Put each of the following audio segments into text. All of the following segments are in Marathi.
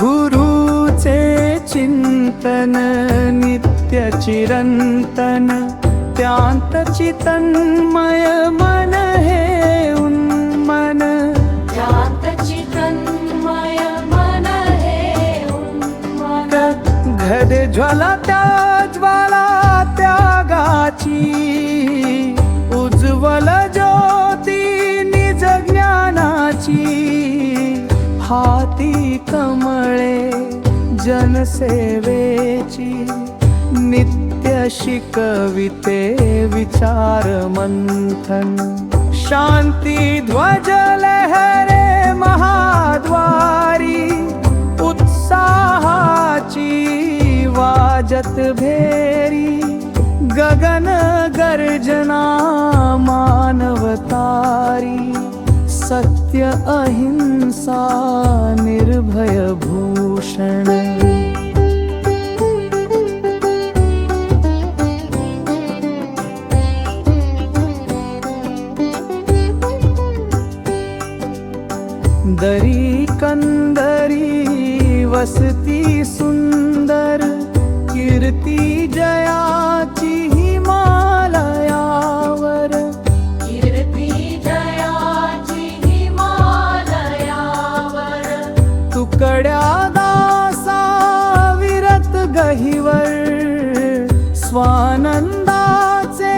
गुरुचे चिंतन नित्य चिरंतन त्यांत चितन्मय मन हे उन्मन. शांत चितन्मय मन हे उन्मन. घड ज्वाला हाती कमळे जनसेवेची नित्य शिकविते विचार मंथन. शांती ध्वज लहरे महाद्वारी उत्साहाची वाजत भेरी गगन गर्जना मानवतारी. सत्य अहिंसा निर्भयभूषण दरी कन्दरी वसति सुन्दर कीर्ति जयात् गहिवर स्वानंदाचे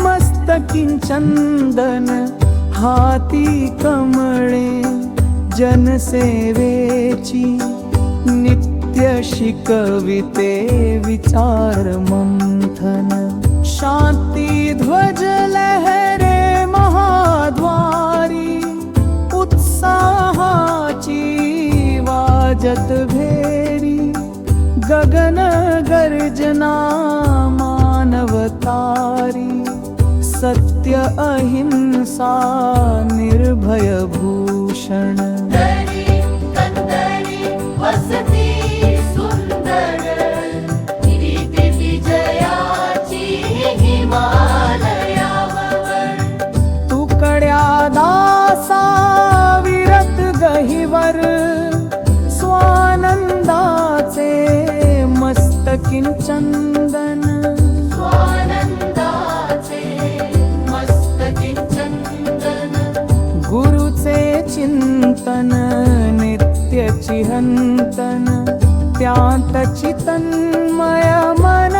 मस्तकी चंदन हाती कमळे जनसेवेची नित्य शिकविते विचार मंथन. शांती ध्वज लहरे महाद्वारी उत्साहाची वाजत गगन गर्जना मानवतारी सत्य अहिंसा निर्भय किञ्चन गुरुसे चिन्तन नित्यचिहन्तन त्यातचि तन्मयमन